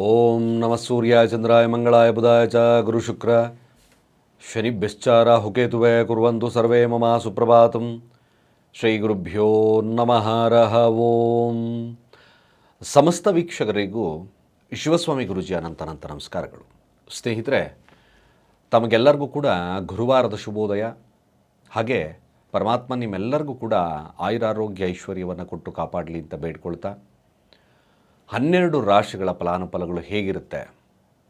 ಓಂ ನಮ ಸೂರ್ಯಾಯ ಚಂದ್ರಾಯ, ಮಂಗಳಾಯ, ಬುಧಾಯ ಚ, ಗುರು ಶುಕ್ರ. ಶನಿಭ್ಯಶ್ಚಾರ ಹುಕೇತುವೆ ಕುರುವಂತು ಸರ್ವೇ ಮಮ ಸುಪ್ರಭಾತಂ. ಶ್ರೀ ಗುರುಭ್ಯೋ ನಮಃ ರಹ ಓಂ. ಸಮಸ್ತ ವೀಕ್ಷಕರಿಗೂ ಶಿವಸ್ವಾಮಿ ಗುರುಜಿ ಅನಂತ ಅನಂತ ನಮಸ್ಕಾರಗಳು. ಸ್ನೇಹಿತರೆ, ತಮಗೆಲ್ಲರಿಗೂ ಕೂಡ ಗುರುವಾರದ ಶುಭೋದಯ. ಹಾಗೆ ಪರಮಾತ್ಮ ನಿಮ್ಮೆಲ್ಲರಿಗೂ ಕೂಡ ಆಯುರಾರೋಗ್ಯ ಐಶ್ವರ್ಯವನ್ನು ಕೊಟ್ಟು ಕಾಪಾಡಲಿ ಅಂತ ಬೇಡ್ಕೊಳ್ತಾ ಹನ್ನೆರಡು ರಾಶಿಗಳ ಫಲಾನುಫಲಗಳು ಹೇಗಿರುತ್ತೆ?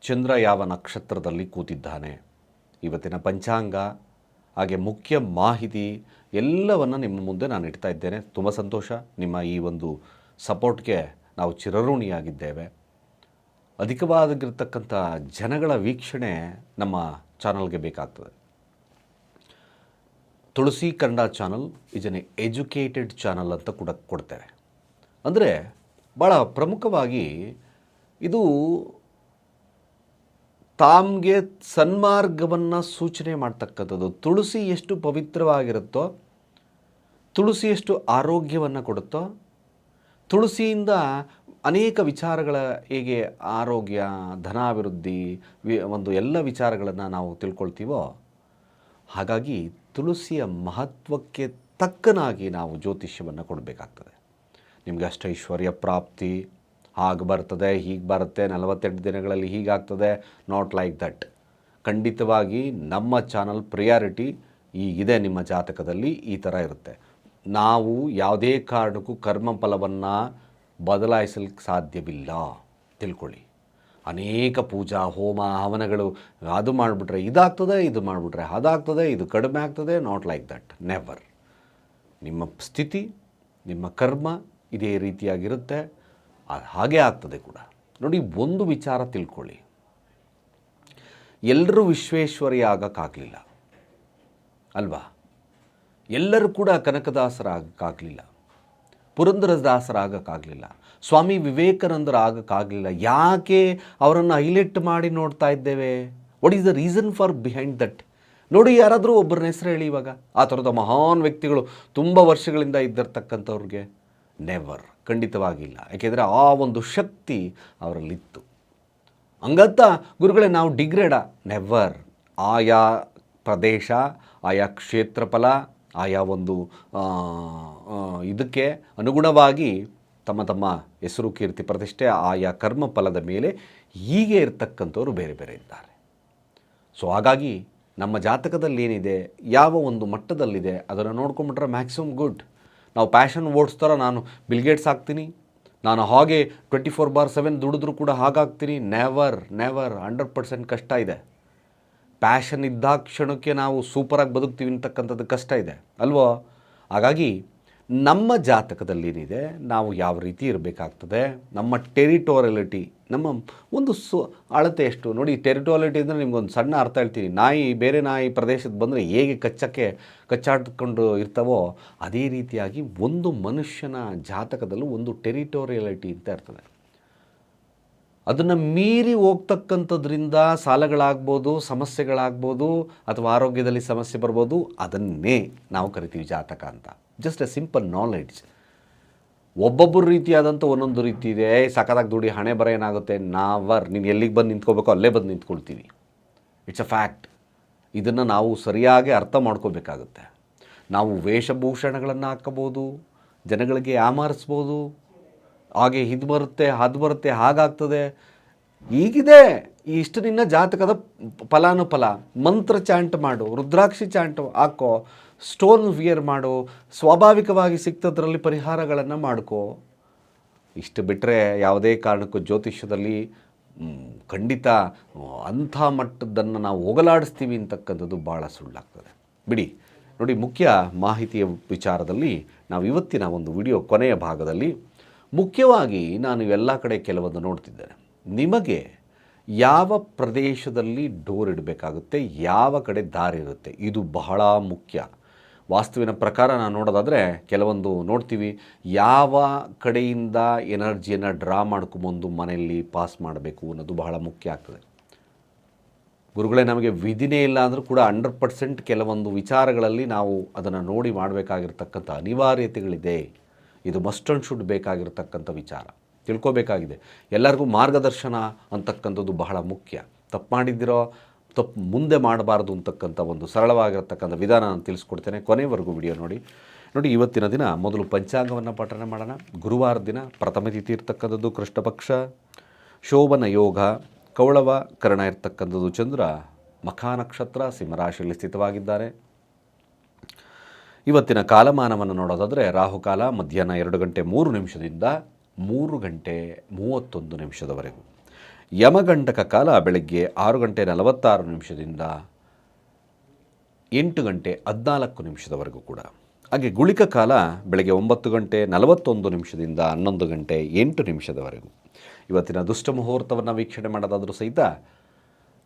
ಚಂದ್ರ ಯಾವ ನಕ್ಷತ್ರದಲ್ಲಿ ಕೂತಿದ್ದಾನೆ? ಇವತ್ತಿನ ಪಂಚಾಂಗ, ಹಾಗೆ ಮುಖ್ಯ ಮಾಹಿತಿ ಎಲ್ಲವನ್ನು ನಿಮ್ಮ ಮುಂದೆ ನಾನು ಇಡ್ತಾ ಇದ್ದೇನೆ. ತುಂಬ ಸಂತೋಷ. ನಿಮ್ಮ ಈ ಒಂದು ಸಪೋರ್ಟ್ಗೆ ನಾವು ಚಿರಋಣಿಯಾಗಿದ್ದೇವೆ. ಅಧಿಕವಾಗಿರ್ತಕ್ಕಂಥ ಜನಗಳ ವೀಕ್ಷಣೆ ನಮ್ಮ ಚಾನಲ್ಗೆ ಬೇಕಾಗ್ತದೆ. Tulasi Kannada channel is educated channel ಅಂತ ಕೂಡ ಕೊಡ್ತೇವೆ. ಅಂದರೆ ಭಾಳ ಪ್ರಮುಖವಾಗಿ ಇದು ತಾಮ್ಗೆ ಸನ್ಮಾರ್ಗವನ್ನು ಸೂಚನೆ ಮಾಡ್ತಕ್ಕಂಥದ್ದು. ತುಳಸಿ ಎಷ್ಟು ಪವಿತ್ರವಾಗಿರುತ್ತೋ, ತುಳಸಿ ಎಷ್ಟು ಆರೋಗ್ಯವನ್ನು ಕೊಡುತ್ತೋ, ತುಳಸಿಯಿಂದ ಅನೇಕ ವಿಚಾರಗಳ ಹೇಗೆ ಆರೋಗ್ಯ, ಧನಾಭಿವೃದ್ಧಿ ಒಂದು ಎಲ್ಲ ವಿಚಾರಗಳನ್ನು ನಾವು ತಿಳ್ಕೊಳ್ತೀವೋ, ಹಾಗಾಗಿ ತುಳಸಿಯ ಮಹತ್ವಕ್ಕೆ ತಕ್ಕನಾಗಿ ನಾವು ಜ್ಯೋತಿಷ್ಯವನ್ನು ಕೊಡಬೇಕಾಗ್ತದೆ. ನಿಮಗೆ ಅಷ್ಟೈಶ್ವರ್ಯ ಪ್ರಾಪ್ತಿ ಹಾಗೆ ಬರ್ತದೆ, ಹೀಗೆ ಬರುತ್ತೆ ನಲವತ್ತೆಂಟು ದಿನಗಳಲ್ಲಿ ಹೀಗಾಗ್ತದೆ ನಾಟ್ ಲೈಕ್ ದಟ್ ಖಂಡಿತವಾಗಿ ನಮ್ಮ ಚಾನಲ್ ಪ್ರಿಯಾರಿಟಿ ಈಗಿದೆ ನಿಮ್ಮ ಜಾತಕದಲ್ಲಿ ಈ ಥರ ಇರುತ್ತೆ. ನಾವು ಯಾವುದೇ ಕಾರಣಕ್ಕೂ ಕರ್ಮ ಫಲವನ್ನು ಬದಲಾಯಿಸಲಿಕ್ಕೆ ಸಾಧ್ಯವಿಲ್ಲ. ತಿಳ್ಕೊಳ್ಳಿ. ಅನೇಕ ಪೂಜಾ, ಹೋಮ, ಹವನಗಳು ಅದು ಮಾಡಿಬಿಟ್ರೆ ಇದಾಗ್ತದೆ, ಇದು ಮಾಡಿಬಿಟ್ರೆ ಅದಾಗ್ತದೆ, ಇದು ಕಡಿಮೆ ಆಗ್ತದೆ ನಾಟ್ ಲೈಕ್ ದಟ್ ನೆವರ್ ನಿಮ್ಮ ಸ್ಥಿತಿ, ನಿಮ್ಮ ಕರ್ಮ ಇದೇ ರೀತಿಯಾಗಿರುತ್ತೆ. ಹಾಗೆ ಆಗ್ತದೆ ಕೂಡ. ನೋಡಿ, ಒಂದು ವಿಚಾರ ತಿಳ್ಕೊಳ್ಳಿ. ಎಲ್ಲರೂ ವಿಶ್ವೇಶ್ವರಿ ಆಗೋಕ್ಕಾಗಲಿಲ್ಲ ಅಲ್ವಾ? ಎಲ್ಲರೂ ಕೂಡ ಕನಕದಾಸರಾಗಕ್ಕಾಗಲಿಲ್ಲ. ಪುರಂದರದಾಸರಾಗಕ್ಕಾಗಲಿಲ್ಲ. ಸ್ವಾಮಿ ವಿವೇಕಾನಂದರ ಆಗಕ್ಕಾಗಲಿಲ್ಲ ಯಾಕೆ ಅವರನ್ನು ಹೈಲೈಟ್ ಮಾಡಿ ನೋಡ್ತಾ ಇದ್ದೇವೆ? What is the reason for behind that ನೋಡಿ, ಯಾರಾದರೂ ಒಬ್ಬರನ್ನ ಹೆಸರು ಹೇಳಿ ಇವಾಗ. ಆ ಥರದ ಮಹಾನ್ ವ್ಯಕ್ತಿಗಳು ತುಂಬ ವರ್ಷಗಳಿಂದ ಇದ್ದಿರ್ತಕ್ಕಂಥವ್ರಿಗೆ. ನೆವರ್ ಖಂಡಿತವಾಗಿಲ್ಲ. ಯಾಕೆಂದರೆ ಆ ಒಂದು ಶಕ್ತಿ ಅವರಲ್ಲಿತ್ತು. ಹಂಗಂತ ಗುರುಗಳೇ, ನಾವು ಡಿಗ್ರೇಡ. ನೆವರ್ ಆಯಾ ಪ್ರದೇಶ, ಆಯಾ ಕ್ಷೇತ್ರಫಲ, ಆಯಾ ಒಂದು ಇದಕ್ಕೆ ಅನುಗುಣವಾಗಿ ತಮ್ಮ ತಮ್ಮ ಹೆಸರು, ಕೀರ್ತಿ, ಪ್ರತಿಷ್ಠೆ, ಆಯಾ ಕರ್ಮ ಫಲದ ಮೇಲೆ ಹೀಗೆ ಇರ್ತಕ್ಕಂಥವ್ರು ಬೇರೆ ಬೇರೆ ಇದ್ದಾರೆ. ಸೊ ಹಾಗಾಗಿ ನಮ್ಮ ಜಾತಕದಲ್ಲಿ ಏನಿದೆ ಯಾವ ಒಂದು ಮಟ್ಟದಲ್ಲಿದೆ, ಅದನ್ನು ನೋಡ್ಕೊಂಬಿಟ್ರೆ ಮ್ಯಾಕ್ಸಿಮಮ್ ಗುಡ್ ನಾವು ಪ್ಯಾಷನ್ ಓಡಿಸ್ತಾರ ನಾನು ಬಿಲ್ಗೇಟ್ಸ್ ಆಗ್ತೀನಿ ನಾನು ಹಾಗೆ ಟ್ವೆಂಟಿ ಫೋರ್ ಬಾರ್ ಸೆವೆನ್ ದುಡಿದ್ರೂ ಕೂಡ ಹಾಗಾಗ್ತೀನಿ. ನೆವರ್ ನೆವರ್ ಹಂಡ್ರೆಡ್ ಪರ್ಸೆಂಟ್ ಕಷ್ಟ ಇದೆ. ಪ್ಯಾಷನ್ ಇದ್ದ ಕ್ಷಣಕ್ಕೆ ನಾವು ಸೂಪರಾಗಿ ಬದುಕ್ತೀವಿ ಅಂತಕ್ಕಂಥದ್ದು ಕಷ್ಟ ಇದೆ. ಅಲ್ವೋ? ಹಾಗಾಗಿ ನಮ್ಮ ಜಾತಕದಲ್ಲಿ ಏನಿದೆ ನಾವು ಯಾವ ರೀತಿ ಇರಬೇಕಾಗ್ತದೆ, ನಮ್ಮ ಟೆರಿಟೋರಿಯಲಿಟಿ, ನಮ್ಮ ಒಂದು ಸು ಅಳತೆ ಎಷ್ಟು? ನೋಡಿ, ಟೆರಿಟೋರಿಯಲಿಟಿ ಅಂದರೆ ನಿಮ್ಗೊಂದು ಸಣ್ಣ ಅರ್ಥ ಹೇಳ್ತೀನಿ. ನಾಯಿ, ಬೇರೆ ನಾಯಿ ಪ್ರದೇಶದ ಬಂದರೆ ಹೇಗೆ ಕಚ್ಚಕ್ಕೆ ಕಚ್ಚಾಡ್ಕೊಂಡು ಇರ್ತವೋ, ಅದೇ ರೀತಿಯಾಗಿ ಒಂದು ಮನುಷ್ಯನ ಜಾತಕದಲ್ಲೂ ಒಂದು ಟೆರಿಟೋರಿಯಲಿಟಿ ಅಂತ ಇರ್ತದೆ. ಅದನ್ನು ಮೀರಿ ಹೋಗ್ತಕ್ಕಂಥದ್ರಿಂದ ಸಾಲಗಳಾಗ್ಬೋದು, ಸಮಸ್ಯೆಗಳಾಗ್ಬೋದು, ಅಥವಾ ಆರೋಗ್ಯದಲ್ಲಿ ಸಮಸ್ಯೆ ಬರ್ಬೋದು, ಅದನ್ನೇ ನಾವು ಕರಿತೀವಿ ಜಾತಕ ಅಂತ. ಜಸ್ಟ್ ಎ ಸಿಂಪಲ್ ನಾಲೆಡ್ಜ್ ಒಬ್ಬೊಬ್ಬರ ರೀತಿಯಾದಂಥ ಒಂದೊಂದು ರೀತಿ ಇದೆ. ಸಖತ್ತಾಗಿ ದುಡಿ, ಹಣೆ ಬರ ಏನಾಗುತ್ತೆ? ನಾವರ್. ನೀನು ಎಲ್ಲಿಗೆ ಬಂದು ನಿಂತ್ಕೋಬೇಕೋ ಅಲ್ಲೇ ಬಂದು ನಿಂತ್ಕೊಳ್ತೀವಿ. ಇಟ್ಸ್ ಅ ಫ್ಯಾಕ್ಟ್ ಇದನ್ನು ನಾವು ಸರಿಯಾಗಿ ಅರ್ಥ ಮಾಡ್ಕೋಬೇಕಾಗುತ್ತೆ. ನಾವು ವೇಷಭೂಷಣಗಳನ್ನು ಹಾಕ್ಕೋಬೋದು ಜನಗಳಿಗೆ ಯಾಮಾರಿಸ್ಬೋದು. ಹಾಗೆ ಇದು ಬರುತ್ತೆ, ಅದು ಬರುತ್ತೆ, ಹಾಗಾಗ್ತದೆ. ಈಗಿದೆ. ಇಷ್ಟು ನಿನ್ನ ಜಾತಕದ ಫಲಾನುಫಲ. ಮಂತ್ರ ಚಾಂಟ್ ಮಾಡು, ರುದ್ರಾಕ್ಷಿ ಚಾಂಟ್ ಹಾಕೋ. ಸ್ಟೋನ್ ವಿಯರ್ ಮಾಡು, ಸ್ವಾಭಾವಿಕವಾಗಿ ಸಿಕ್ತದ್ರಲ್ಲಿ ಪರಿಹಾರಗಳನ್ನು ಮಾಡ್ಕೋ. ಇಷ್ಟು ಬಿಟ್ಟರೆ ಯಾವುದೇ ಕಾರಣಕ್ಕೂ ಜ್ಯೋತಿಷ್ಯದಲ್ಲಿ ಖಂಡಿತ ಅಂಥ ಮಟ್ಟದನ್ನು ನಾವು ಹೋಗಲಾಡಿಸ್ತೀವಿ ಅಂತಕ್ಕಂಥದ್ದು ಭಾಳ ಸುಳ್ಳಾಗ್ತದೆ. ಬಿಡಿ, ನೋಡಿ ಮುಖ್ಯ ಮಾಹಿತಿಯ ವಿಚಾರದಲ್ಲಿ ನಾವು ಇವತ್ತಿನ ಒಂದು ವಿಡಿಯೋ ಕೊನೆಯ ಭಾಗದಲ್ಲಿ ಮುಖ್ಯವಾಗಿ ನಾನು ಎಲ್ಲ ಕಡೆ ಕೆಲವೊಂದು ನೋಡ್ತಿದ್ದೇನೆ. ನಿಮಗೆ ಯಾವ ಪ್ರದೇಶದಲ್ಲಿ ಡೋರ್ ಇಡಬೇಕಾಗುತ್ತೆ, ಯಾವ ಕಡೆ ದಾರಿ ಇರುತ್ತೆ, ಇದು ಬಹಳ ಮುಖ್ಯ. ವಾಸ್ತುವಿನ ಪ್ರಕಾರ ನಾವು ನೋಡೋದಾದರೆ ಕೆಲವೊಂದು ನೋಡ್ತೀವಿ. ಯಾವ ಕಡೆಯಿಂದ ಎನರ್ಜಿಯನ್ನು ಡ್ರಾ ಮಾಡ್ಕೊಂಬಂದು ಮನೆಯಲ್ಲಿ ಪಾಸ್ ಮಾಡಬೇಕು ಅನ್ನೋದು ಬಹಳ ಮುಖ್ಯ ಆಗ್ತದೆ. ಗುರುಗಳೇ, ನಮಗೆ ವಿಧಿನೇ ಇಲ್ಲ ಅಂದರೂ ಕೂಡ ಹಂಡ್ರೆಡ್ ಪರ್ಸೆಂಟ್ ಕೆಲವೊಂದು ವಿಚಾರಗಳಲ್ಲಿ ನಾವು ಅದನ್ನು ನೋಡಿ ಮಾಡಬೇಕಾಗಿರ್ತಕ್ಕಂಥ ಅನಿವಾರ್ಯತೆಗಳಿದೆ. ಇದು ಮಸ್ಟ್ ಅಂಡ್ ಶುಡ್ ಬೇಕಾಗಿರ್ತಕ್ಕಂಥ ವಿಚಾರ. ತಿಳ್ಕೋಬೇಕಾಗಿದೆ. ಎಲ್ಲರಿಗೂ ಮಾರ್ಗದರ್ಶನ ಅಂತಕ್ಕಂಥದ್ದು ಬಹಳ ಮುಖ್ಯ. ತಪ್ಪು ಮಾಡಿದ್ದಿರೋ ತಪ್ಪು ಮುಂದೆ ಮಾಡಬಾರ್ದು ಅಂತಕ್ಕಂಥ ಒಂದು ಸರಳವಾಗಿರತಕ್ಕಂಥ ವಿಧಾನ ನಾನು ತಿಳಿಸ್ಕೊಡ್ತೇನೆ. ಕೊನೆವರೆಗೂ ವಿಡಿಯೋ ನೋಡಿ. ನೋಡಿ, ಇವತ್ತಿನ ದಿನ ಮೊದಲು ಪಂಚಾಂಗವನ್ನು ಪಠನೆ ಮಾಡೋಣ. ಗುರುವಾರ ದಿನ ಪ್ರಥಮ ತಿಥಿ ಇರ್ತಕ್ಕಂಥದ್ದು ಕೃಷ್ಣಪಕ್ಷ. ಶೋಭನ ಯೋಗ, ಕೌಳವ ಕರ್ಣ ಇರ್ತಕ್ಕಂಥದ್ದು ಚಂದ್ರ ಮಖಾ ನಕ್ಷತ್ರ ಸಿಂಹರಾಶಿಯಲ್ಲಿ ಸ್ಥಿತವಾಗಿದ್ದಾರೆ. ಇವತ್ತಿನ ಕಾಲಮಾನವನ್ನು ನೋಡೋದಾದರೆ ರಾಹುಕಾಲ ಮಧ್ಯಾಹ್ನ ಎರಡು ಗಂಟೆ ಮೂರು ನಿಮಿಷದಿಂದ ಮೂರು ಗಂಟೆ ಮೂವತ್ತೊಂದು ನಿಮಿಷದವರೆಗೂ. ಯಮಗಂಟಕ ಕಾಲ ಬೆಳಗ್ಗೆ ಆರು ಗಂಟೆ ನಲವತ್ತಾರು ನಿಮಿಷದಿಂದ ಎಂಟು ಗಂಟೆ ಹದಿನಾಲ್ಕು ನಿಮಿಷದವರೆಗೂ ಕೂಡ. ಹಾಗೆ ಗುಳಿಕ ಕಾಲ ಬೆಳಗ್ಗೆ ಒಂಬತ್ತು ಗಂಟೆ ನಲವತ್ತೊಂದು ನಿಮಿಷದಿಂದ ಹನ್ನೊಂದು ಗಂಟೆ ಎಂಟು ನಿಮಿಷದವರೆಗೂ. ಇವತ್ತಿನ ದುಷ್ಟ ಮುಹೂರ್ತವನ್ನು ವೀಕ್ಷಣೆ ಮಾಡೋದಾದರೂ ಸಹಿತ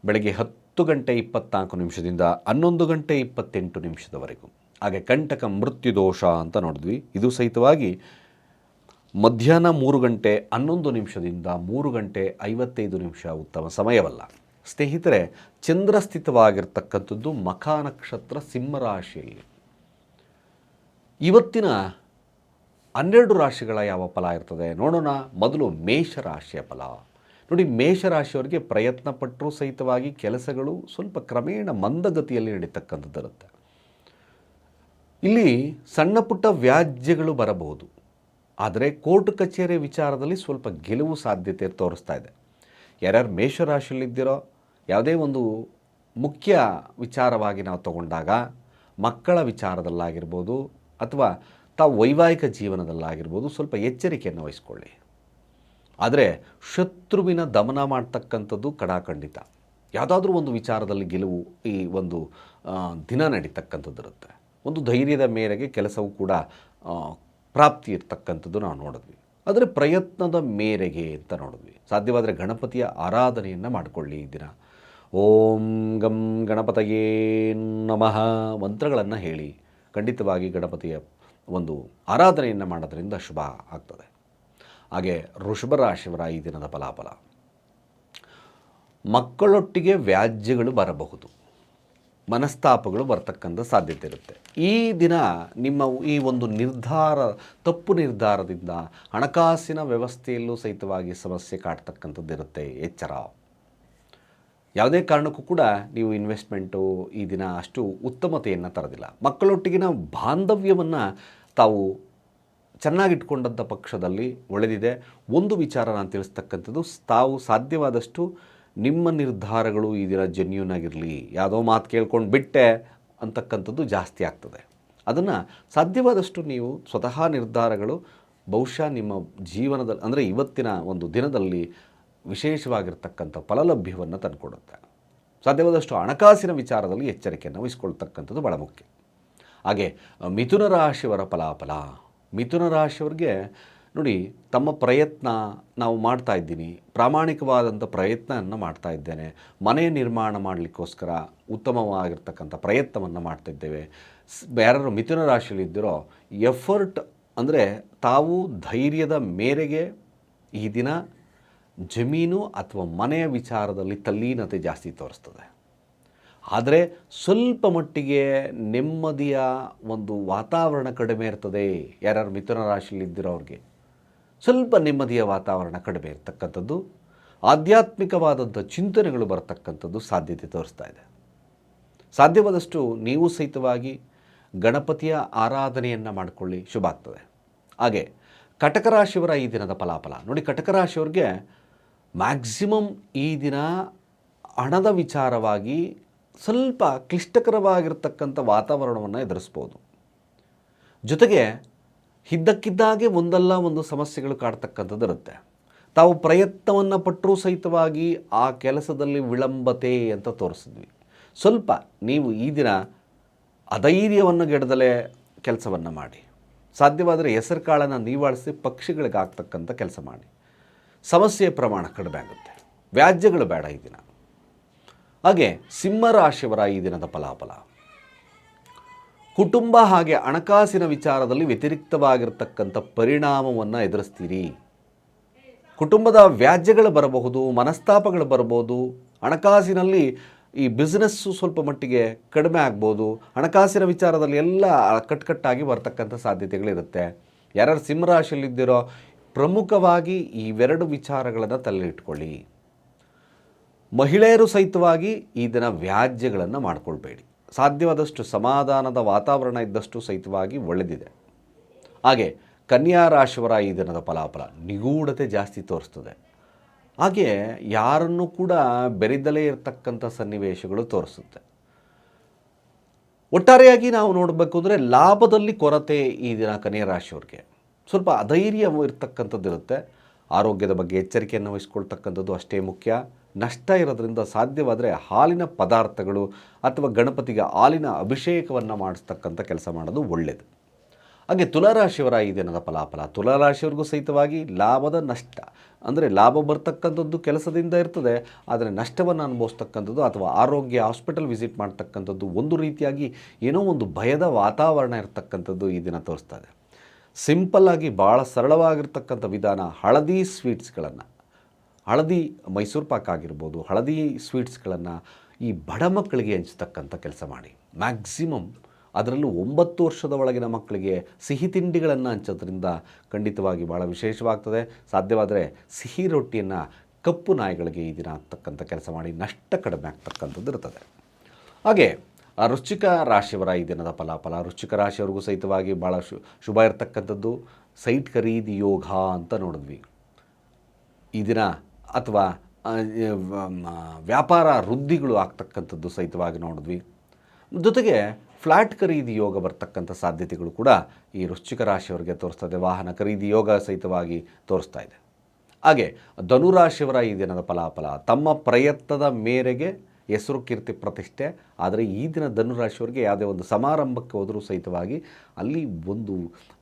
ಬೆಳಗ್ಗೆ ಹತ್ತು ಗಂಟೆ ಇಪ್ಪತ್ನಾಲ್ಕು ನಿಮಿಷದಿಂದ ಹನ್ನೊಂದು ಗಂಟೆ ಇಪ್ಪತ್ತೆಂಟು ನಿಮಿಷದವರೆಗೂ. ಹಾಗೆ ಕಂಟಕ ಮೃತ್ಯುದೋಷ ಅಂತ ನೋಡಿದ್ವಿ. ಇದು ಸಹಿತವಾಗಿ ಮಧ್ಯಾಹ್ನ ಮೂರು ಗಂಟೆ ಹನ್ನೊಂದು ನಿಮಿಷದಿಂದ ಮೂರು ಗಂಟೆ ಐವತ್ತೈದು ನಿಮಿಷ ಉತ್ತಮ ಸಮಯವಲ್ಲ. ಸ್ನೇಹಿತರೆ, ಚಂದ್ರ ಸ್ಥಿತವಾಗಿರ್ತಕ್ಕಂಥದ್ದು ಮಖಾ ನಕ್ಷತ್ರ ಸಿಂಹರಾಶಿಯಲ್ಲಿ ಇವತ್ತಿನ ಹನ್ನೆರಡು ರಾಶಿಗಳ ಯಾವ ಫಲ ಇರ್ತದೆ? ನೋಡೋಣ. ಮೊದಲು ಮೇಷರಾಶಿಯ ಫಲ. ನೋಡಿ ಮೇಷರಾಶಿಯವರಿಗೆ ಪ್ರಯತ್ನ ಪಟ್ಟರೂ ಸಹಿತವಾಗಿ ಕೆಲಸಗಳು ಸ್ವಲ್ಪ ಕ್ರಮೇಣ ಮಂದಗತಿಯಲ್ಲಿ ನಡೀತಕ್ಕಂಥದ್ದಿರುತ್ತೆ. ಇಲ್ಲಿ ಸಣ್ಣ ಪುಟ್ಟ ವ್ಯಾಜ್ಯಗಳು ಬರಬಹುದು. ಆದರೆ ಕೋರ್ಟ್ ಕಚೇರಿ ವಿಚಾರದಲ್ಲಿ ಸ್ವಲ್ಪ ಗೆಲುವು ಸಾಧ್ಯತೆ ತೋರಿಸ್ತಾ ಇದೆ. ಯಾರ್ಯಾರು ಮೇಷರಾಶಿಯಲ್ಲಿದ್ದೀರೋ, ಯಾವುದೇ ಒಂದು ಮುಖ್ಯ ವಿಚಾರವಾಗಿ ನಾವು ತಗೊಂಡಾಗ ಮಕ್ಕಳ ವಿಚಾರದಲ್ಲಾಗಿರ್ಬೋದು ಅಥವಾ ತಾವು ವೈವಾಹಿಕ ಜೀವನದಲ್ಲಾಗಿರ್ಬೋದು ಸ್ವಲ್ಪ ಎಚ್ಚರಿಕೆಯನ್ನು ವಹಿಸ್ಕೊಳ್ಳಿ. ಆದರೆ ಶತ್ರುವಿನ ದಮನ ಮಾಡ್ತಕ್ಕಂಥದ್ದು ಕಡಾಖಂಡಿತ. ಯಾವುದಾದ್ರೂ ಒಂದು ವಿಚಾರದಲ್ಲಿ ಗೆಲುವು ಈ ಒಂದು ದಿನ ನಡೀತಕ್ಕಂಥದ್ದಿರುತ್ತೆ. ಒಂದು ಧೈರ್ಯದ ಮೇರೆಗೆ ಕೆಲಸವು ಕೂಡ ಪ್ರಾಪ್ತಿ ಇರ್ತಕ್ಕಂಥದ್ದು ನಾವು ನೋಡಿದ್ವಿ. ಆದರೆ ಪ್ರಯತ್ನದ ಮೇರೆಗೆ ಅಂತ ನೋಡಿದ್ವಿ. ಸಾಧ್ಯವಾದರೆ ಗಣಪತಿಯ ಆರಾಧನೆಯನ್ನು ಮಾಡಿಕೊಳ್ಳಿ ಈ ದಿನ. ಓಂ ಗಂ ಗಣಪತಯೇ ನಮಃ ಮಂತ್ರಗಳನ್ನು ಹೇಳಿ. ಖಂಡಿತವಾಗಿ ಗಣಪತಿಯ ಒಂದು ಆರಾಧನೆಯನ್ನು ಮಾಡೋದರಿಂದ ಶುಭ ಆಗ್ತದೆ. ಹಾಗೆ ರಾಶಿಯವರ ಈ ದಿನದ ಫಲಾಫಲ. ಮಕ್ಕಳೊಟ್ಟಿಗೆ ವ್ಯಾಜ್ಯಗಳು ಬರಬಹುದು. ಮನಸ್ತಾಪಗಳು ಬರ್ತಕ್ಕಂಥ ಸಾಧ್ಯತೆ ಇರುತ್ತೆ. ಈ ದಿನ ನಿಮ್ಮ ಈ ಒಂದು ನಿರ್ಧಾರ, ತಪ್ಪು ನಿರ್ಧಾರದಿಂದ ಹಣಕಾಸಿನ ವ್ಯವಸ್ಥೆಯಲ್ಲೂ ಸಹಿತವಾಗಿ ಸಮಸ್ಯೆ ಕಾಡ್ತಕ್ಕಂಥದ್ದು ಇರುತ್ತೆ ಎಚ್ಚರ. ಯಾವುದೇ ಕಾರಣಕ್ಕೂ ಕೂಡ ನೀವು ಇನ್ವೆಸ್ಟ್ಮೆಂಟು ಈ ದಿನ ಅಷ್ಟು ಉತ್ತಮತೆಯನ್ನು ತರೋದಿಲ್ಲ. ಮಕ್ಕಳೊಟ್ಟಿಗಿನ ಬಾಂಧವ್ಯವನ್ನು ತಾವು ಚೆನ್ನಾಗಿಟ್ಕೊಂಡಂಥ ಪಕ್ಷದಲ್ಲಿ ಒಳ್ಳೆದಿದೆ. ಒಂದು ವಿಚಾರ ನಾನು ತಿಳಿಸ್ತಕ್ಕಂಥದ್ದು, ತಾವು ಸಾಧ್ಯವಾದಷ್ಟು ನಿಮ್ಮ ನಿರ್ಧಾರಗಳು ಈ ದಿನ ಜೆನ್ಯೂನ್ ಆಗಿರಲಿ, ಯಾವುದೋ ಮಾತು ಕೇಳ್ಕೊಂಡು ಬಿಟ್ಟೆ ಅಂತಕ್ಕಂಥದ್ದು ಜಾಸ್ತಿ ಆಗ್ತದೆ. ಅದನ್ನು ಸಾಧ್ಯವಾದಷ್ಟು ನೀವು ಸ್ವತಃ ನಿರ್ಧಾರಗಳು, ಬಹುಶಃ ನಿಮ್ಮ ಜೀವನದಲ್ಲಿ ಅಂದರೆ ಇವತ್ತಿನ ಒಂದು ದಿನದಲ್ಲಿ ವಿಶೇಷವಾಗಿರ್ತಕ್ಕಂಥ ಫಲಲಭ್ಯವನ್ನು ತಂದುಕೊಡುತ್ತೆ. ಸಾಧ್ಯವಾದಷ್ಟು ಹಣಕಾಸಿನ ವಿಚಾರದಲ್ಲಿ ಎಚ್ಚರಿಕೆಯನ್ನು ವಹಿಸ್ಕೊಳ್ತಕ್ಕಂಥದ್ದು ಬಹಳ ಮುಖ್ಯ. ಹಾಗೆ, ಮಿಥುನ ರಾಶಿಯವರ ಫಲಾಫಲ, ಮಿಥುನ ರಾಶಿಯವರಿಗೆ ನೋಡಿ, ತಮ್ಮ ಪ್ರಯತ್ನ ನಾವು ಮಾಡ್ತಾ ಇದ್ದೀನಿ. ಪ್ರಾಮಾಣಿಕವಾದಂಥ ಪ್ರಯತ್ನವನ್ನು ಮಾಡ್ತಾ ಇದ್ದೇನೆ. ಮನೆ ನಿರ್ಮಾಣ ಮಾಡಲಿಕ್ಕೋಸ್ಕರ ಉತ್ತಮವಾಗಿರ್ತಕ್ಕಂಥ ಪ್ರಯತ್ನವನ್ನು ಮಾಡ್ತಾ ಇದ್ದೇವೆ. ಯಾರು ಮಿಥುನ ರಾಶಿಯಲ್ಲಿದ್ದಿರೋ ಎಫರ್ಟ್ ಅಂದರೆ ತಾವು ಧೈರ್ಯದ ಮೇರೆಗೆ ಈ ದಿನ ಜಮೀನು ಅಥವಾ ಮನೆಯ ವಿಚಾರದಲ್ಲಿ ತಲ್ಲೀನತೆ ಜಾಸ್ತಿ ತೋರಿಸ್ತದೆ. ಆದರೆ ಸ್ವಲ್ಪ ಮಟ್ಟಿಗೆ ನೆಮ್ಮದಿಯ ಒಂದು ವಾತಾವರಣ ಕಡಿಮೆ ಇರ್ತದೆ. ಯಾರ್ಯಾರು ಮಿಥುನ ರಾಶಿಯಲ್ಲಿದ್ದಿರೋರಿಗೆ ಸ್ವಲ್ಪ ನೆಮ್ಮದಿಯ ವಾತಾವರಣ ಕಡಿಮೆ ಇರತಕ್ಕಂಥದ್ದು, ಆಧ್ಯಾತ್ಮಿಕವಾದಂಥ ಚಿಂತನೆಗಳು ಬರತಕ್ಕಂಥದ್ದು ಸಾಧ್ಯತೆ ತೋರಿಸ್ತಾ ಇದೆ. ಸಾಧ್ಯವಾದಷ್ಟು ನೀವು ಸಹಿತವಾಗಿ ಗಣಪತಿಯ ಆರಾಧನೆಯನ್ನು ಮಾಡಿಕೊಳ್ಳಿ, ಶುಭ ಆಗ್ತದೆ. ಹಾಗೆ ಕಟಕ ರಾಶಿಯವರ ಈ ದಿನದ ಫಲಾಫಲ, ನೋಡಿ ಕಟಕ ರಾಶಿಯವ್ರಿಗೆ ಮ್ಯಾಕ್ಸಿಮಮ್ ಈ ದಿನ ಹಣದ ವಿಚಾರವಾಗಿ ಸ್ವಲ್ಪ ಕ್ಲಿಷ್ಟಕರವಾಗಿರ್ತಕ್ಕಂಥ ವಾತಾವರಣವನ್ನು ಎದುರಿಸ್ಬೋದು. ಜೊತೆಗೆ ಇದ್ದಕ್ಕಿದ್ದಾಗೆ ಒಂದಲ್ಲ ಒಂದು ಸಮಸ್ಯೆಗಳು ಕಾಡ್ತಕ್ಕಂಥದ್ದು ಇರುತ್ತೆ. ತಾವು ಪ್ರಯತ್ನವನ್ನು ಪಟ್ಟರೂ ಸಹಿತವಾಗಿ ಆ ಕೆಲಸದಲ್ಲಿ ವಿಳಂಬತೆ ಅಂತ ತೋರಿಸಿದ್ವಿ. ಸ್ವಲ್ಪ ನೀವು ಈ ದಿನ ಅಧೈರ್ಯವನ್ನು ಗೆಡದಲೇ ಕೆಲಸವನ್ನು ಮಾಡಿ. ಸಾಧ್ಯವಾದರೆ ಹೆಸರು ಕಾಳನ್ನು ನೀವಾಳಿಸಿ ಪಕ್ಷಿಗಳಿಗೆ ಆಗ್ತಕ್ಕಂಥ ಕೆಲಸ ಮಾಡಿ. ಸಮಸ್ಯೆಯ ಪ್ರಮಾಣ ಕಡಿಮೆ ಆಗುತ್ತೆ. ವ್ಯಾಜ್ಯಗಳು ಬೇಡ ಈ ದಿನ. ಹಾಗೆ ಸಿಂಹರಾಶಿಯವರ ಈ ದಿನದ ಫಲಾಫಲ. ಕುಟುಂಬ ಹಾಗೆ ಹಣಕಾಸಿನ ವಿಚಾರದಲ್ಲಿ ವ್ಯತಿರಿಕ್ತವಾಗಿರ್ತಕ್ಕಂಥ ಪರಿಣಾಮವನ್ನು ಎದುರಿಸ್ತೀರಿ. ಕುಟುಂಬದ ವ್ಯಾಜ್ಯಗಳು ಬರಬಹುದು, ಮನಸ್ತಾಪಗಳು ಬರಬಹುದು, ಹಣಕಾಸಿನಲ್ಲಿ ಈ ಬಿಸ್ನೆಸ್ಸು ಸ್ವಲ್ಪ ಮಟ್ಟಿಗೆ ಕಡಿಮೆ ಆಗ್ಬೋದು, ಹಣಕಾಸಿನ ವಿಚಾರದಲ್ಲಿ ಎಲ್ಲ ಕಟ್ಕಟ್ಟಾಗಿ ಬರ್ತಕ್ಕಂಥ ಸಾಧ್ಯತೆಗಳಿರುತ್ತೆ. ಯಾರ್ಯಾರು ಸಿಂಹರಾಶಿಯಲ್ಲಿದ್ದೀರೋ ಪ್ರಮುಖವಾಗಿ ಇವೆರಡು ವಿಚಾರಗಳನ್ನು ತಲೆಯಿಟ್ಕೊಳ್ಳಿ. ಮಹಿಳೆಯರು ಸಹಿತವಾಗಿ ಈ ದಿನ ವ್ಯಾಜ್ಯಗಳನ್ನು ಮಾಡಿಕೊಳ್ಬೇಡಿ. ಸಾಧ್ಯವಾದಷ್ಟು ಸಮಾಧಾನದ ವಾತಾವರಣ ಇದ್ದಷ್ಟು ಸಹಿತವಾಗಿ ಒಳ್ಳೆದಿದೆ. ಹಾಗೆ ಕನ್ಯಾ ರಾಶಿಯವರ ಈ ದಿನದ ಫಲಾಫಲ ನಿಗೂಢತೆ ಜಾಸ್ತಿ ತೋರಿಸ್ತದೆ. ಹಾಗೆ ಯಾರನ್ನು ಕೂಡ ಬೆರೆದಲೇ ಇರತಕ್ಕಂಥ ಸನ್ನಿವೇಶಗಳು ತೋರಿಸುತ್ತೆ. ಒಟ್ಟಾರೆಯಾಗಿ ನಾವು ನೋಡಬೇಕು ಅಂದರೆ ಲಾಭದಲ್ಲಿ ಕೊರತೆ ಈ ದಿನ ಕನ್ಯಾ ರಾಶಿಯವ್ರಿಗೆ. ಸ್ವಲ್ಪ ಅಧೈರ್ಯ ಇರತಕ್ಕಂಥದ್ದು ಇರುತ್ತೆ. ಆರೋಗ್ಯದ ಬಗ್ಗೆ ಎಚ್ಚರಿಕೆಯನ್ನು ವಹಿಸ್ಕೊಳ್ತಕ್ಕಂಥದ್ದು ಅಷ್ಟೇ ಮುಖ್ಯ. ನಷ್ಟ ಇರೋದ್ರಿಂದ ಸಾಧ್ಯವಾದರೆ ಹಾಲಿನ ಪದಾರ್ಥಗಳು ಅಥವಾ ಗಣಪತಿಗೆ ಹಾಲಿನ ಅಭಿಷೇಕವನ್ನು ಮಾಡಿಸ್ತಕ್ಕಂಥ ಕೆಲಸ ಮಾಡೋದು ಒಳ್ಳೆಯದು ಹಾಗೆ ತುಲಾರಾಶಿಯವರ ಈ ದಿನದ ಫಲಾಫಲ, ತುಲಾರಾಶಿಯವ್ರಿಗೂ ಸಹಿತವಾಗಿ ಲಾಭದ ನಷ್ಟ, ಅಂದರೆ ಲಾಭ ಬರ್ತಕ್ಕಂಥದ್ದು ಕೆಲಸದಿಂದ ಇರ್ತದೆ, ಆದರೆ ನಷ್ಟವನ್ನು ಅನುಭವಿಸ್ತಕ್ಕಂಥದ್ದು ಅಥವಾ ಆರೋಗ್ಯ ಹಾಸ್ಪಿಟಲ್ ವಿಸಿಟ್ ಮಾಡ್ತಕ್ಕಂಥದ್ದು ಒಂದು ರೀತಿಯಾಗಿ ಏನೋ ಒಂದು ಭಯದ ವಾತಾವರಣ ಇರತಕ್ಕಂಥದ್ದು ಈ ದಿನ ಇದೆ. ಸಿಂಪಲ್ಲಾಗಿ ಭಾಳ ಸರಳವಾಗಿರ್ತಕ್ಕಂಥ ವಿಧಾನ ಹಳದಿ ಸ್ವೀಟ್ಸ್ಗಳನ್ನು. ಹಳದಿ ಮೈಸೂರು ಪಾಕ್ ಆಗಿರ್ಬೋದು, ಹಳದಿ ಸ್ವೀಟ್ಸ್ಗಳನ್ನು ಈ ಬಡ ಮಕ್ಕಳಿಗೆ ಹಂಚ್ತಕ್ಕಂಥ ಕೆಲಸ ಮಾಡಿ. ಮ್ಯಾಕ್ಸಿಮಮ್ ಅದರಲ್ಲೂ ಒಂಬತ್ತು ವರ್ಷದ ಒಳಗಿನ ಮಕ್ಕಳಿಗೆ ಸಿಹಿ ತಿಂಡಿಗಳನ್ನು ಹಂಚೋದ್ರಿಂದ ಖಂಡಿತವಾಗಿ ಭಾಳ ವಿಶೇಷವಾಗ್ತದೆ. ಸಾಧ್ಯವಾದರೆ ಸಿಹಿ ರೊಟ್ಟಿಯನ್ನು ಕಪ್ಪು ನಾಯಿಗಳಿಗೆ ಈ ದಿನ ಆಗ್ತಕ್ಕಂಥ ಕೆಲಸ ಮಾಡಿ ನಷ್ಟ ಕಡಿಮೆ ಆಗ್ತಕ್ಕಂಥದ್ದು ಇರ್ತದೆ. ಹಾಗೆ, ಆ ರಾಶಿಯವರ ಈ ದಿನದ ಫಲಾಫಲ ವೃಶ್ಚಿಕ ರಾಶಿಯವರಿಗೂ ಸಹಿತವಾಗಿ ಭಾಳ ಶು, ಶುಭ ಇರತಕ್ಕಂಥದ್ದು. ಸೈಟ್ ಖರೀದಿ ಯೋಗ ಅಂತ ನೋಡಿದ್ವಿ. ಈ ದಿನ ಅಥವಾ ವ್ಯಾಪಾರ ವೃದ್ಧಿಗಳು ಆಗ್ತಕ್ಕಂಥದ್ದು ಸಹಿತವಾಗಿ ನೋಡಿದ್ವಿ. ಜೊತೆಗೆ ಫ್ಲ್ಯಾಟ್ ಖರೀದಿ ಯೋಗ ಬರ್ತಕ್ಕಂಥ ಸಾಧ್ಯತೆಗಳು ಕೂಡ ಈ ವೃಶ್ಚಿಕ ರಾಶಿಯವರಿಗೆ ತೋರಿಸ್ತಾ ಇದೆ ವಾಹನ ಖರೀದಿ ಯೋಗ ಸಹಿತವಾಗಿ ತೋರಿಸ್ತಾ ಇದೆ. ಹಾಗೆ ಧನುರಾಶಿಯವರ ಈ ದಿನದ ಫಲಾಫಲ ತಮ್ಮ ಪ್ರಯತ್ನದ ಮೇರೆಗೆ ಹೆಸರು ಕೀರ್ತಿ ಪ್ರತಿಷ್ಠೆ, ಆದರೆ ಈ ದಿನ ಧನುರಾಶಿಯವರಿಗೆ ಯಾವುದೇ ಒಂದು ಸಮಾರಂಭಕ್ಕೆ ಹೋದರೂ ಸಹಿತವಾಗಿ ಅಲ್ಲಿ ಒಂದು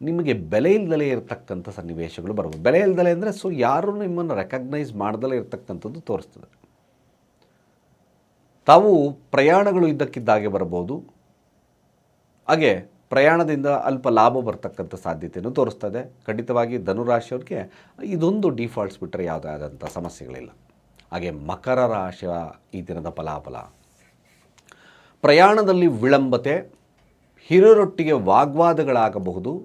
ನಿಮಗೆ ಬೆಲೆ ಇಲ್ಲದಲೇ ಇರತಕ್ಕಂಥ ಸನ್ನಿವೇಶಗಳು ಬರ್ಬೋದು ಬೆಲೆ ಇಲ್ಲದಲೇ ಅಂದರೆ ಸೊ ಯಾರೂ ನಿಮ್ಮನ್ನು ರೆಕಗ್ನೈಸ್ ಮಾಡದಲೇ ಇರತಕ್ಕಂಥದ್ದು ತೋರಿಸ್ತದೆ. ತಾವು ಪ್ರಯಾಣಗಳು ಇದ್ದಕ್ಕಿದ್ದಾಗೆ ಬರಬಹುದು. ಹಾಗೆ ಪ್ರಯಾಣದಿಂದ ಅಲ್ಪ ಲಾಭ ಬರ್ತಕ್ಕಂಥ ಸಾಧ್ಯತೆಯನ್ನು ತೋರಿಸ್ತದೆ. ಖಂಡಿತವಾಗಿ ಧನುರಾಶಿಯವ್ರಿಗೆ ಇದೊಂದು ಡಿಫಾಲ್ಟ್ಸ್ ಬಿಟ್ಟರೆ ಯಾವುದೇ ಆದಂಥ ಸಮಸ್ಯೆಗಳಿಲ್ಲ. ಹಾಗೆ ಮಕರ ರಾಶಿಯ ಈ ದಿನದ ಫಲಾಫಲ. ಪ್ರಯಾಣದಲ್ಲಿ ವಿಳಂಬತೆ, ಹಿರಿಯರೊಟ್ಟಿಗೆ ವಾಗ್ವಾದಗಳಾಗಬಹುದು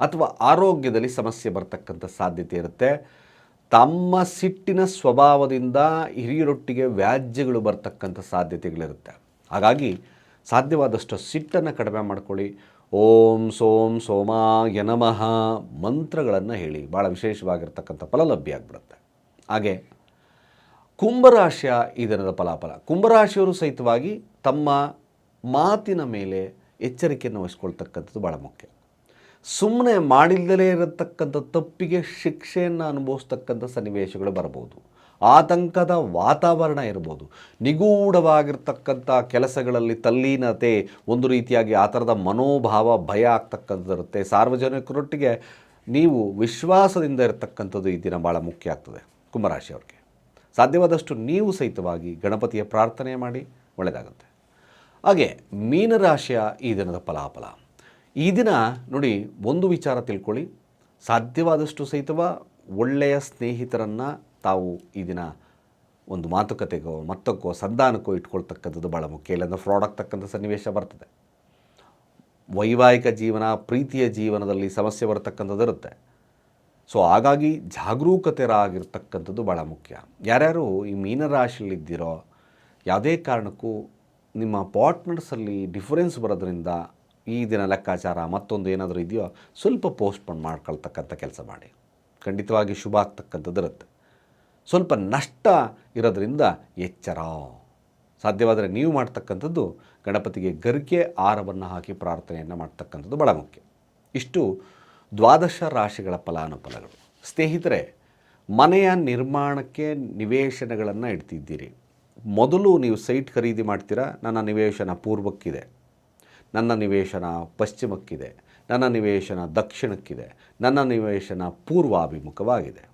ಅಥವಾ ಆರೋಗ್ಯದಲ್ಲಿ ಸಮಸ್ಯೆ ಬರ್ತಕ್ಕಂಥ ಸಾಧ್ಯತೆ ಇರುತ್ತೆ. ತಮ್ಮ ಸಿಟ್ಟಿನ ಸ್ವಭಾವದಿಂದ ಹಿರಿಯರೊಟ್ಟಿಗೆ ವ್ಯಾಜ್ಯಗಳು ಬರ್ತಕ್ಕಂಥ ಸಾಧ್ಯತೆಗಳಿರುತ್ತೆ. ಹಾಗಾಗಿ ಸಾಧ್ಯವಾದಷ್ಟು ಸಿಟ್ಟನ್ನು ಕಡಿಮೆ ಮಾಡ್ಕೊಳ್ಳಿ. ಓಂ ಸೋಂ ಸೋಮ ನಮಃ ಮಂತ್ರಗಳನ್ನು ಹೇಳಿ. ಭಾಳ ವಿಶೇಷವಾಗಿರ್ತಕ್ಕಂಥ ಫಲ ಲಭ್ಯ ಆಗಿಬಿಡುತ್ತೆ. ಹಾಗೆ ಕುಂಭರಾಶಿಯ ಈ ದಿನದ ಫಲಾಫಲ. ಕುಂಭರಾಶಿಯವರು ಸಹಿತವಾಗಿ ತಮ್ಮ ಮಾತಿನ ಮೇಲೆ ಎಚ್ಚರಿಕೆಯನ್ನು ವಹಿಸ್ಕೊಳ್ತಕ್ಕಂಥದ್ದು ಭಾಳ ಮುಖ್ಯ. ಸುಮ್ಮನೆ ಮಾಡಿಲ್ಲದೇ ಇರತಕ್ಕಂಥ ತಪ್ಪಿಗೆ ಶಿಕ್ಷೆಯನ್ನು ಅನುಭವಿಸ್ತಕ್ಕಂಥ ಸನ್ನಿವೇಶಗಳು ಬರ್ಬೋದು. ಆತಂಕದ ವಾತಾವರಣ ಇರ್ಬೋದು. ನಿಗೂಢವಾಗಿರ್ತಕ್ಕಂಥ ಕೆಲಸಗಳಲ್ಲಿ ತಲ್ಲೀನತೆ ಒಂದು ರೀತಿಯಾಗಿ ಆ ಥರದ ಮನೋಭಾವ ಭಯ ಆಗ್ತಕ್ಕಂಥದ್ದಿರುತ್ತೆ ಸಾರ್ವಜನಿಕರೊಟ್ಟಿಗೆ ನೀವು ವಿಶ್ವಾಸದಿಂದ ಇರತಕ್ಕಂಥದ್ದು ಈ ದಿನ ಭಾಳ ಮುಖ್ಯ ಆಗ್ತದೆ ಕುಂಭರಾಶಿಯವ್ರಿಗೆ. ಸಾಧ್ಯವಾದಷ್ಟು ನೀವು ಸಹಿತವಾಗಿ ಗಣಪತಿಯ ಪ್ರಾರ್ಥನೆ ಮಾಡಿ ಒಳ್ಳೆಯದಾಗುತ್ತೆ. ಹಾಗೆ ಮೀನರಾಶಿಯ ಈ ದಿನದ ಫಲಾಫಲ. ಈ ದಿನ ನೋಡಿ ಒಂದು ವಿಚಾರ ತಿಳ್ಕೊಳ್ಳಿ. ಸಾಧ್ಯವಾದಷ್ಟು ಸಹಿತವ ಒಳ್ಳೆಯ ಸ್ನೇಹಿತರನ್ನು ತಾವು ಈ ದಿನ ಒಂದು ಮಾತುಕತೆಗೋ, ಮತ್ತಕ್ಕೋ, ಸಂಧಾನಕ್ಕೋ ಇಟ್ಕೊಳ್ತಕ್ಕಂಥದ್ದು ಭಾಳ ಮುಖ್ಯ. ಇಲ್ಲಾಂದ್ರೆ ಫ್ರಾಡ್ ಆಗ್ತಕ್ಕಂಥ ಸನ್ನಿವೇಶ ಬರ್ತದೆ. ವೈವಾಹಿಕ ಜೀವನ, ಪ್ರೀತಿಯ ಜೀವನದಲ್ಲಿ ಸಮಸ್ಯೆ ಬರ್ತಕ್ಕಂಥದ್ದು ಇರುತ್ತೆ ಸೊ ಹಾಗಾಗಿ ಜಾಗರೂಕತೆರಾಗಿರ್ತಕ್ಕಂಥದ್ದು ಭಾಳ ಮುಖ್ಯ. ಯಾರ್ಯಾರು ಈ ಮೀನರಾಶಿಯಲ್ಲಿದ್ದೀರೋ ಯಾವುದೇ ಕಾರಣಕ್ಕೂ ನಿಮ್ಮ ಪಾರ್ಟ್ನರ್ಸಲ್ಲಿ ಡಿಫರೆನ್ಸ್ ಬರೋದ್ರಿಂದ ಈ ದಿನ ಲೆಕ್ಕಾಚಾರ ಮತ್ತೊಂದು ಏನಾದರೂ ಇದೆಯೋ ಸ್ವಲ್ಪ ಪೋಸ್ಟ್ಪೋನ್ ಮಾಡ್ಕೊಳ್ತಕ್ಕಂಥ ಕೆಲಸ ಮಾಡಿ. ಖಂಡಿತವಾಗಿ ಶುಭ ಆಗ್ತಕ್ಕಂಥದ್ದು ಇರುತ್ತೆ. ಸ್ವಲ್ಪ ನಷ್ಟ ಇರೋದ್ರಿಂದ ಎಚ್ಚರ. ಸಾಧ್ಯವಾದರೆ ನೀವು ಮಾಡ್ತಕ್ಕಂಥದ್ದು ಗಣಪತಿಗೆ ಗರಿಕೆ ಆರವನ್ನು ಹಾಕಿ ಪ್ರಾರ್ಥನೆಯನ್ನು ಮಾಡ್ತಕ್ಕಂಥದ್ದು ಭಾಳ ಮುಖ್ಯ. ಇಷ್ಟು ದ್ವಾದಶ ರಾಶಿಗಳ ಫಲಾನುಫಲಗಳು. ಸ್ನೇಹಿತರೆ, ಮನೆಯ ನಿರ್ಮಾಣಕ್ಕೆ ನಿವೇಶನಗಳನ್ನು ಇಡ್ತಿದ್ದೀರಿ. ಮೊದಲು ನೀವು ಸೈಟ್ ಖರೀದಿ ಮಾಡ್ತೀರಾ? ನನ್ನ ನಿವೇಶನ ಪೂರ್ವಕ್ಕಿದೆ. ನನ್ನ ನಿವೇಶನ ಪಶ್ಚಿಮಕ್ಕಿದೆ. ನನ್ನ ನಿವೇಶನ ದಕ್ಷಿಣಕ್ಕಿದೆ. ನನ್ನ ನಿವೇಶನ ಪೂರ್ವಾಭಿಮುಖವಾಗಿದೆ.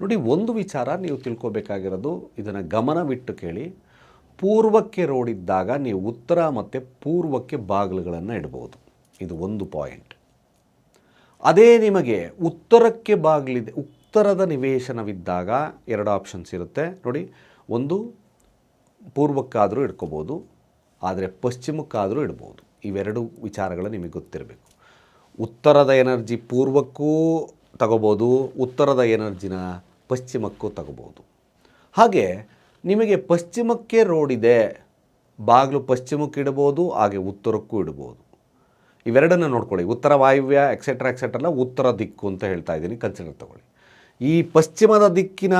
ನೋಡಿ, ಒಂದು ವಿಚಾರ ನೀವು ತಿಳ್ಕೊಬೇಕಾಗಿರೋದು, ಇದನ್ನು ಗಮನವಿಟ್ಟು ಕೇಳಿ. ಪೂರ್ವಕ್ಕೆ ರೋಡಿದ್ದಾಗ ನೀವು ಉತ್ತರ ಮತ್ತು ಪೂರ್ವಕ್ಕೆ ಬಾಗಿಲುಗಳನ್ನು ಇಡ್ಬೋದು. ಇದು ಒಂದು ಪಾಯಿಂಟ್. ಅದೇ ನಿಮಗೆ ಉತ್ತರಕ್ಕೆ ಬಾಗಿಲಿದೆ, ಉತ್ತರದ ನಿವೇಶನವಿದ್ದಾಗ ಎರಡು ಆಪ್ಷನ್ಸ್ ಇರುತ್ತೆ. ನೋಡಿ, ಒಂದು ಪೂರ್ವಕ್ಕಾದರೂ ಇಟ್ಕೋಬೋದು ಆದರೆ ಪಶ್ಚಿಮಕ್ಕಾದರೂ ಇಡ್ಬೋದು. ಇವೆರಡು ವಿಚಾರಗಳು ನಿಮಗೆ ಗೊತ್ತಿರಬೇಕು. ಉತ್ತರದ ಎನರ್ಜಿ ಪೂರ್ವಕ್ಕೂ ತಗೋಬೋದು, ಉತ್ತರದ ಎನರ್ಜಿನ ಪಶ್ಚಿಮಕ್ಕೂ ತಗೋಬೋದು. ಹಾಗೆ ನಿಮಗೆ ಪಶ್ಚಿಮಕ್ಕೆ ರೋಡ್ ಇದೆ, ಬಾಗಿಲು ಪಶ್ಚಿಮಕ್ಕೆ ಇಡ್ಬೋದು, ಹಾಗೆ ಉತ್ತರಕ್ಕೂ ಇಡ್ಬೋದು. ಇವೆರಡನ್ನ ನೋಡ್ಕೊಳ್ಳಿ. ಉತ್ತರ ವಾಯುವ್ಯ ಎಕ್ಸೆಟ್ರಾ ಎಕ್ಸೆಟ್ರಲ್ಲ ಉತ್ತರ ದಿಕ್ಕು ಅಂತ ಹೇಳ್ತಾ ಇದ್ದೀನಿ. ಕನ್ಸಿಡರ್ ತಗೊಳ್ಳಿ. ಈ ಪಶ್ಚಿಮದ ದಿಕ್ಕಿನ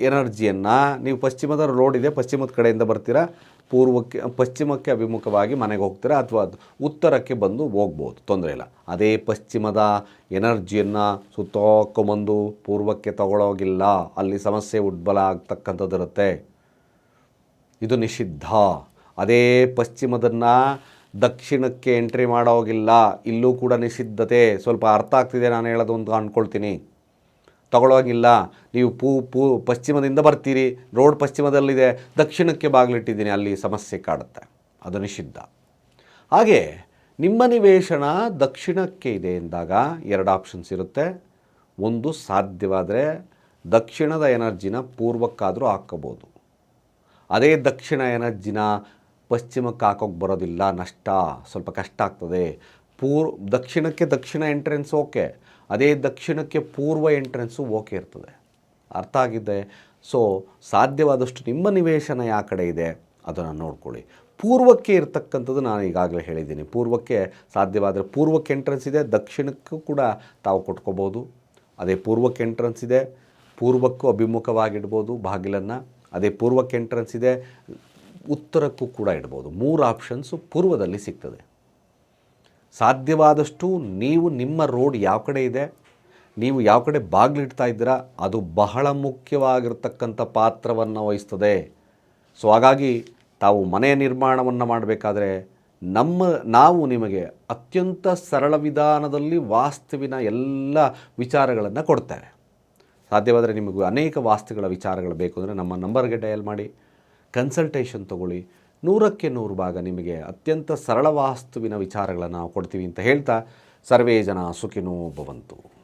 ಎನರ್ಜಿಯನ್ನು ನೀವು ಪಶ್ಚಿಮದ ರೋಡ್ ಇದೆ, ಪಶ್ಚಿಮದ ಕಡೆಯಿಂದ ಬರ್ತೀರಾ? ಪೂರ್ವಕ್ಕೆ, ಪಶ್ಚಿಮಕ್ಕೆ ಅಭಿಮುಖವಾಗಿ ಮನೆಗೆ ಹೋಗ್ತೀರಾ? ಅಥವಾ ಉತ್ತರಕ್ಕೆ ಬಂದು ಹೋಗ್ಬೋದು. ತೊಂದರೆ ಇಲ್ಲ. ಅದೇ ಪಶ್ಚಿಮದ ಎನರ್ಜಿಯನ್ನು ಸುತ್ತೋಕೊಂಬಂದು ಪೂರ್ವಕ್ಕೆ ತಗೊಳ್ಳೋಗಿಲ್ಲ ಅಲ್ಲಿ ಸಮಸ್ಯೆ ಉಡ್ಬಲ ಆಗ್ತಕ್ಕಂಥದ್ದಿರುತ್ತೆ. ಇದು ನಿಷಿದ್ಧ. ಅದೇ ಪಶ್ಚಿಮದನ್ನು ದಕ್ಷಿಣಕ್ಕೆ ಎಂಟ್ರಿ ಮಾಡೋಗಿಲ್ಲ, ಇಲ್ಲೂ ಕೂಡ ನಿಷಿದ್ಧತೆ. ಸ್ವಲ್ಪ ಅರ್ಥ ಆಗ್ತಿದೆ, ನಾನು ಹೇಳೋದು ಅಂತ ಅಂದ್ಕೊಳ್ತೀನಿ. ತಗೊಳ್ಳೋಂಗಿಲ್ಲ ನೀವು ಪೂ ಪೂ, ಪಶ್ಚಿಮದಿಂದ ಬರ್ತೀರಿ. ರೋಡ್ ಪಶ್ಚಿಮದಲ್ಲಿದೆ. ದಕ್ಷಿಣಕ್ಕೆ ಬಾಗಿಲಿಟ್ಟಿದ್ದೀನಿ. ಅಲ್ಲಿ ಸಮಸ್ಯೆ ಕಾಡುತ್ತೆ. ಅದು ನಿಷಿದ್ಧ. ಹಾಗೆ, ನಿಮ್ಮ ನಿವೇಶನ ದಕ್ಷಿಣಕ್ಕೆ ಇದೆ ಎಂದಾಗ ಎರಡು ಆಪ್ಷನ್ಸ್ ಇರುತ್ತೆ. ಒಂದು ಸಾಧ್ಯವಾದರೆ ದಕ್ಷಿಣದ ಎನರ್ಜಿನ ಪೂರ್ವಕ್ಕಾದರೂ ಹಾಕ್ಕೋಬೋದು ಅದೇ ದಕ್ಷಿಣ ಎನರ್ಜಿನ ಪಶ್ಚಿಮಕ್ಕೆ ಹಾಕೋಕ್ಕೆ ಬರೋದಿಲ್ಲ, ನಷ್ಟ, ಸ್ವಲ್ಪ ಕಷ್ಟ ಆಗ್ತದೆ. ಪೂರ್, ದಕ್ಷಿಣಕ್ಕೆ ದಕ್ಷಿಣ ಎಂಟ್ರೆನ್ಸ್ ಓಕೆ ಅದೇ ದಕ್ಷಿಣಕ್ಕೆ ಪೂರ್ವ ಎಂಟ್ರೆನ್ಸು ಓಕೆ ಇರ್ತದೆ. ಅರ್ಥ ಆಗಿದೆ? ಸೊ ಸಾಧ್ಯವಾದಷ್ಟು ನಿಮ್ಮ ನಿವೇಶನ ಯಾವ ಕಡೆ ಇದೆ? ಅದನ್ನು ನೋಡ್ಕೊಳ್ಳಿ. ಪೂರ್ವಕ್ಕೆ ಇರ್ತಕ್ಕಂಥದ್ದು ನಾನು ಈಗಾಗಲೇ ಹೇಳಿದ್ದೀನಿ. ಪೂರ್ವಕ್ಕೆ ಸಾಧ್ಯವಾದರೆ ಪೂರ್ವಕ್ಕೆ ಎಂಟ್ರೆನ್ಸ್ ಇದೆ, ದಕ್ಷಿಣಕ್ಕೂ ಕೂಡ ತಾವು ಕೊಟ್ಕೋಬೋದು. ಅದೇ ಪೂರ್ವಕ್ಕೆ ಎಂಟ್ರೆನ್ಸ್ ಇದೆ, ಪೂರ್ವಕ್ಕೂ ಅಭಿಮುಖವಾಗಿಡ್ಬೋದು ಬಾಗಿಲನ್ನು. ಅದೇ ಪೂರ್ವಕ್ಕೆ ಎಂಟ್ರೆನ್ಸ್ ಇದೆ ಉತ್ತರಕ್ಕೂ ಕೂಡ ಇಡ್ಬೋದು. ಮೂರು ಆಪ್ಷನ್ಸು ಪೂರ್ವದಲ್ಲಿ ಸಿಗ್ತದೆ. ಸಾಧ್ಯವಾದಷ್ಟು ನೀವು ನಿಮ್ಮ ರೋಡ್ ಯಾವ ಕಡೆ ಇದೆ, ನೀವು ಯಾವ ಕಡೆ ಬಾಗಿಲಿಡ್ತಾ ಇದ್ದೀರಾ, ಅದು ಬಹಳ ಮುಖ್ಯವಾಗಿರ್ತಕ್ಕಂಥ ಪಾತ್ರವನ್ನು ವಹಿಸ್ತದೆ. ಸೊ, ಹಾಗಾಗಿ ತಾವು ಮನೆ ನಿರ್ಮಾಣವನ್ನು ಮಾಡಬೇಕಾದ್ರೆ ನಮ್ಮ, ನಾವು ನಿಮಗೆ ಅತ್ಯಂತ ಸರಳ ವಿಧಾನದಲ್ಲಿ ವಾಸ್ತುವಿನ ಎಲ್ಲ ವಿಚಾರಗಳನ್ನು ಕೊಡ್ತೇವೆ. ಸಾಧ್ಯವಾದರೆ ನಿಮಗೆ ಅನೇಕ ವಾಸ್ತುಗಳ ವಿಚಾರಗಳು ಬೇಕು ಅಂದರೆ ನಮ್ಮ ನಂಬರ್ಗೆ ಡಯಲ್ ಮಾಡಿ. ಕನ್ಸಲ್ಟೇಷನ್ ತಗೊಳ್ಳಿ. ನೂರಕ್ಕೆ ನೂರು ಭಾಗ ನಿಮಗೆ ಅತ್ಯಂತ ಸರಳ ವಾಸ್ತುವಿನ ವಿಚಾರಗಳನ್ನು ನಾವು ಕೊಡ್ತೀವಿ ಅಂತ ಹೇಳ್ತಾ ಸರ್ವೇ ಜನ ಸುಖಿನೋ ಭವಂತು